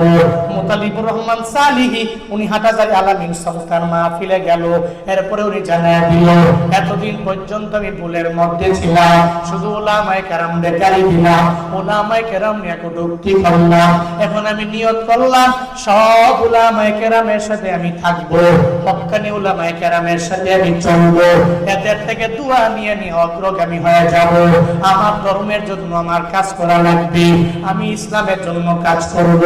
or মোতালিবুর Rahman Salihi, উনি আলামিন সংস্থার মাহফিলে গেল। এরপরে উনি জানায় দিল, এতদিন পর্যন্ত আমি ভুলের মধ্যে ছিলাম। শুধু ওলামায় কেরাম দিলাম ওলামায় কেরাম করলাম এখন আমি নিয়ত করলাম, সব ওলামায় কেরামের সাথে আমি থাকব। হক্কানি ওলামায় কেরামের সাথে আমি চলবো। এদের থেকে নিয়ে নিয়ে অগ্রগামী হয়ে যাব। আমার ধর্মের জন্য আমার কাজ করা লাগবে। আমি ইসলামের জন্য কাজ করব।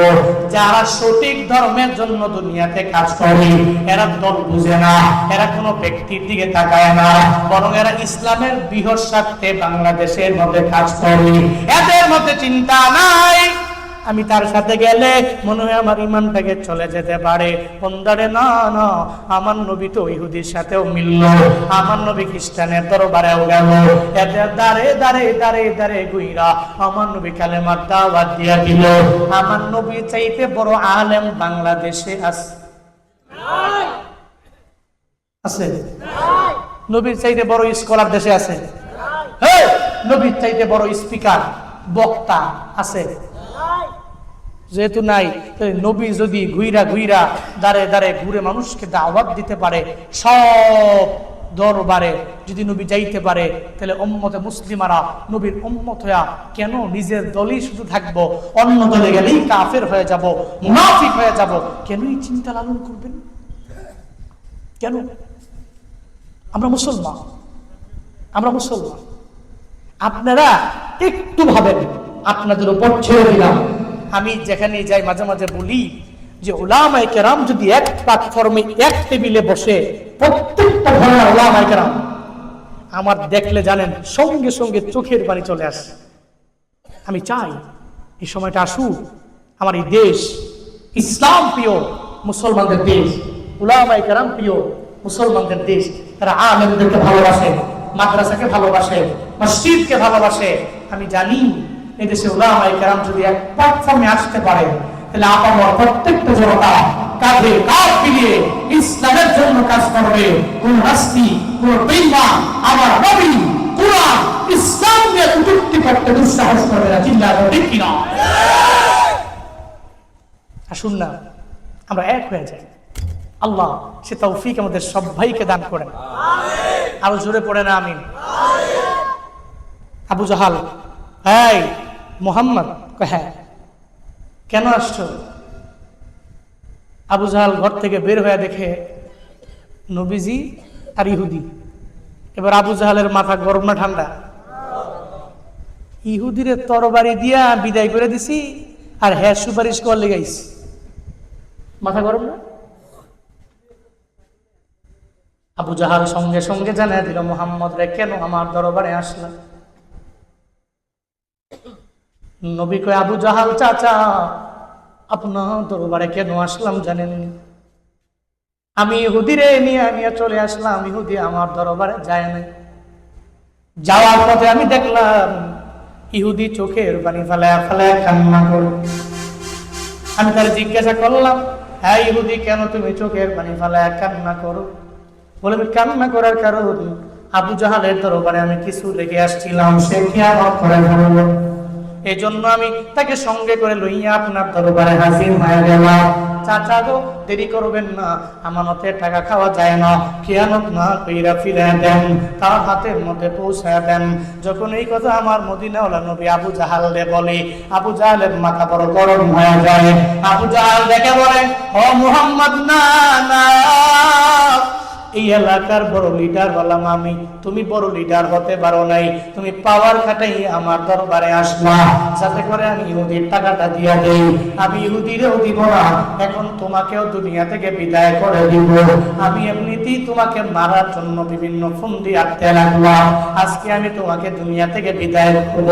যারা সঠিক ধর্মের জন্য দুনিয়াতে কাজ করে। এরা দল বুঝে না, এরা কোনো ব্যক্তির দিকে তাকায় না, বরং এরা ইসলামের বৃহৎ স্বার্থে বাংলাদেশের মধ্যে কাজ করে। এদের মধ্যে চিন্তা নাই। আমি তার সাথে গেলে মনে হয় আমার ইমানটাকে চলে যেতে পারে। বন্দারে না না আমার নবী তো ইহুদির সাথেও মিলল। আমার নবী খ্রিস্টানের দরবারেও গেল। এদের দাঁড়ে দাঁড়ে দাঁড়ে দাঁড়ে গুইরা আমার নবী কালেমার দাওয়াত দিয়া দিল। আমার নবী চাইতে বড় আলেম বাংলাদেশে আছে আছে? নবীর চাইতে বড় স্কলার দেশে আছে? নবীর চাইতে বড় স্পিকার বক্তা আছে? যেহেতু নাই নবী যদি ঘুইরা ঘুইরা দাঁড়ে দাঁড়ে ঘুরে মানুষকে দাওয়াত দিতে পারে, সব দরবারে যদি নবী যাইতে পারে, তাহলে উম্মতে মুসলিমারা নবীর উম্মত হইয়া কেন নিজের দলই শুধু থাকব? অন্য দলে গেলেই কাফের হয়ে যাব, মুনাফিক হয়ে যাব। কেনই চিন্তা লালন করবেন? কেন? আমরা মুসলমান। আমরা মুসলমান। আপনারা একটু ভাবেন, আপনাদের উপর ছেড়ে দিলাম। আমি যেখানে যাই মাঝে মাঝে বলি যে ওলামাই কেরাম যদি এক প্ল্যাটফর্মে এক টেবিলে বসে, প্রত্যেকটা ধরনের ওলামাই কেরাম। আমার দেখলে জানেন, সঙ্গে সঙ্গে চোখের পানি চলে আসে। আমি চাই এই সময়টা আসুক, আমার এই দেশ, ইসলাম প্রিয় মুসলমানদের দেশ উলামাই কেরাম প্রিয় মুসলমানদের দেশ, তারা আলেমদেরকে ভালোবাসে, মাদ্রাসাকে ভালোবাসে, মসজিদকে ভালোবাসে। আমি জানি এদেশে উলামাই কেরাম যদি এক প্ল্যাটফর্মে আসতে পারে, তাহলে আপামর প্রত্যেকটা জনতা কাঁধে কাঁধ মিলিয়ে ইসলামের জন্য কাজ করবে। কোন রাস্তি, কোন বেইমান, আমার নবী, কোরআন, ইসলাম নিয়ে কটূক্তি করতে দুঃসাহস করবে না চিন্তা ঠিক কিনা? আসুন না, আমরা এক হয়ে যাই। আল্লাহ সে তৌফিক আমাদের সবাইকে দান করেন। আরও জোরে পড়ে না, আমিন। আবু জাহাল হ্যাঁ মোহাম্মদ? হ্যাঁ। কেন আসছো? আবু জাহাল ঘর থেকে বের হয়ে দেখে নবীজি আর ইহুদি। এবার আবু জাহালের মাথা গরম না ঠান্ডা? ইহুদিরে তরবারি দিয়া বিদায় করে দিছি আর হ্যাঁ সুপারিশ করলে গাইছি মাথা গরম না? আবু জাহাল সঙ্গে সঙ্গে জানা দিল, মোহাম্মদ রে, কেন আমার দরবারে আসলাম নবী কয়, আবু জাহাল চাচা, আপনার দরবারে কেন আসলাম জানেন আমি ইহুদিরে নিয়ে নিয়ে চলে আসলাম, ইহুদি আমার দরবারে যায় না যাওয়ার পথে আমি দেখলাম, ইহুদি চোখের পানি ফেলায় ফেলায় কান্না করো। আমি তার জিজ্ঞাসা করলাম হ্যাঁ ইহুদি, কেন তুমি চোখের পানি ফেলায় কান্না করো? বলে, আমি কান্না করার কারণ, আবু জাহালের দরবারে আমি কিছু রেখে আসছিলাম, সে কি আমার করে এই জন্য আমি তাকে সঙ্গে করে লইয়া আপনার দরবারে হাজির হয়ে গেলাম। চাচা গো, দেরি করবেন না আমানতে টাকা খাওয়া যায় না। খেয়ানত না কইরা ফিরে দেন, তার হাতের মধ্যে পৌঁছায় দেন। যখন এই কথা আমার মদিনাওয়ালা নবী আবু জাহালে বলে, আবু জাহালের মাথা বড় গরম হয়ে যায়। আবু জাহাল দেখে বলে, ও মুহাম্মদ, না না। এই এলাকার বড় লিডার বললাম আমি। তুমি বড় লিডার হতে পারো নাই। তুমি পাওয়ার খাটাই আমার দরবারে আসলা যাতে করে আমি ইহুদির টাকাটা দিয়া দেই। আমি ইহুদিরেও দিব না। এখন তোমাকেও দুনিয়া থেকে বিদায় করে দিব। আমি এমনিতেই তোমাকে মারার জন্য বিভিন্ন ফন্দি আটতে রাখলাম আজকে আমি তোমাকে দুনিয়া থেকে বিদায় করব।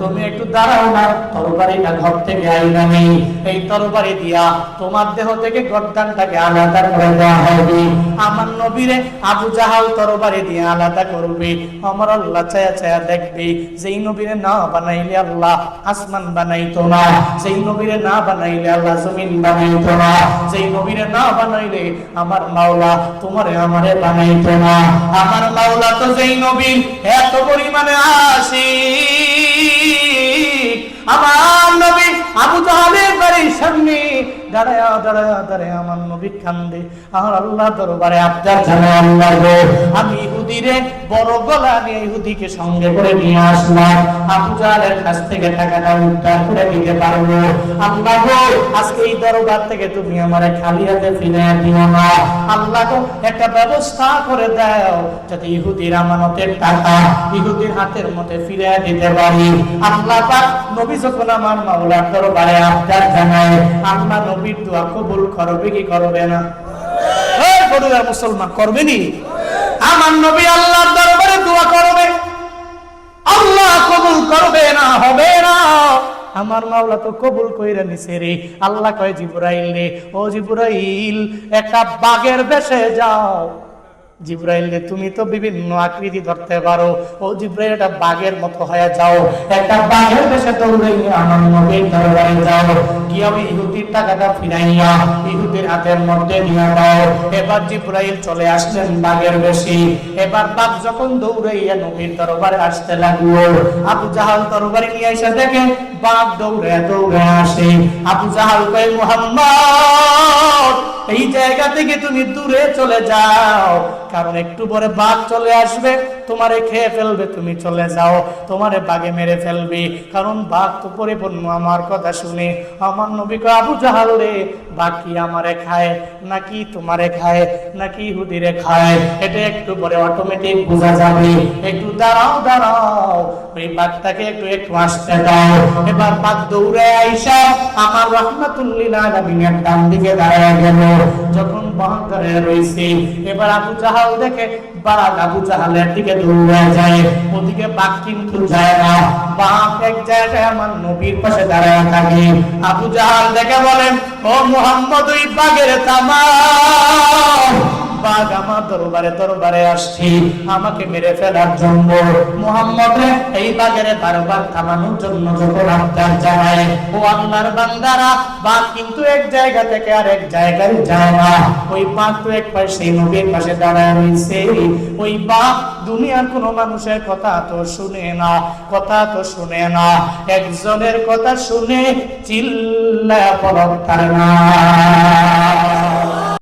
তুমি একটু দাঁড়াও না। তরবারিটা ঘর থেকে আইনা নেই এই তরবারি দিয়া তোমার দেহ থেকে গর্দানটাকে আলাদা করে দেওয়া হবে। আমার নবীরে আবু জাহাল তরবারি দিয়ে আলাদা করবে। আমার আল্লাহ ছায়া ছায়া দেখবে, যেই নবীরে না বানাইলে আল্লাহ আসমান বানাইতো না। যেই নবীরে না বানাইলে আল্লাহ জমিন বানাইতো না। যেই নবীরে না বানাইলে আমার মাওলা তোমারে আমারে বানাইতো না। আমার মাওলা তো যেই নবী, এত পরিমাণে আসি আমার নবী আবু জাহালের বাড়ির সামনে দাঁড়ায়া দাঁড়ায়া, দাঁড়ায় আমার নবী কান্দে। আমার আল্লাহ দরবারে আপনার জানে আল্লাহ আমি ইহুদিরে, বড় গলা নিয়ে ইহুদিকে সঙ্গে করে নিয়ে আসলাম। আবু জাহালের কাছ থেকে টাকাটা উদ্ধার করে দিতে পারব। আল্লাহ আজকে এই দরবার থেকে তুমি আমারে খালি হাতে ফিরে দিও না। আল্লাহ একটা ব্যবস্থা করে দাও, যাতে ইহুদির আমানতের টাকা ইহুদির হাতের মধ্যে ফিরে দিতে পারি। আল্লাহ পাক নবী যখন আমার মাওলার দরবারে আবদার জানায়, আল্লাহ নবীর দোয়া কবুল করবে কি করবে না? মুসলমান করবে নি? আমার নবী আল্লাহর দরবারে দোয়া করবে। আল্লাহ কবুল করবে না, হবে না। আমার মাওলা তো কবুল কইরা নিছে রে। আল্লাহ কয়, জিবরাইল রে, ও জিবরাইল, একটা বাগের বেশে যাও। জিব্রাইল রে তুমি তো বিভিন্ন আকৃতি ধরতে পারো। ও জিব্রাইল একটা বাঘের মতো হয়ে যাও। একটা বাঘের দেশে দৌড়াইয়া আমার নবীর দরবারে যাও। কি আমি ইহুদির টাকাটা ফিরাইয়া ইহুদির হাতের মধ্যে নিয়ে দাও এবার জিব্রাইল চলে আসলেন বাঘের বেশি। এবার বাঘ যখন দৌড়াইয়া নবীর দরবারে আসতে লাগল, আবু জাহাল দরবারে নিয়ে এসে দেখে বাঘ দৌড়ে দৌড়ে আসে। আবু জাহাল কয়, মুহাম্মদ, এই জায়গা থেকে তুমি দূরে চলে যাও। কারণ একটু পরে বাঘ চলে আসবে, তোমারে খেয়ে ফেলবে, তুমি চলে যাও, তোমারে বাঘে মেরে ফেলবে। কারণ বাঘ তো পরিপূর্ণ, আমার কথা শুনে। আমার নবী আবু জাহাল রে, বাঘ কি আমারে খায়? নাকি তোমারে খায়? নাকি হুদিরে খায়? এটা একটু পরে অটোমেটিক বোঝা যাবে। একটু দাঁড়াও দাঁড়াও, ওই বাঘটাকে একটু একটু আসতে দাও। এবার বাঘ দৌড়ে আইসা, আমার রহমাতুল্লিল আলামিনের ডান দিকে দাঁড়ায় গেল। যখন বহন রয়েছে, এবার আবু জাহাল দেখে বাঘ আবু জাহালের দিকে দৌড়ায় যায়, ওদিকে বাঘ কিন্তু যায় না। বাঘ এক জায়গায় আমার নবীর পাশে দাঁড়ায় থাকে। আবু জাহাল দেখে বলেন, ও মোহাম্মদ, ওই বাঘের তামা। আমার দরবারে দরবারে আসছি। আমাকে মেরে ফেলার জন্য মোহাম্মদ এই থামানোর জন্য যখন আবদার জানায়, ও আল্লাহর বান্দারা, বাঘ কিন্তু এক জায়গা থেকে আর এক জায়গায় যায় না। ওই বাঘ তো এক পাশে নবীর পাশে দাঁড়ায় রয়েছে। ওই বাঘ দুনিয়ার কোনো মানুষের কথা তো শুনে না, কথা তো শুনে না। একজনের কথা শুনে চিল্লা তার না।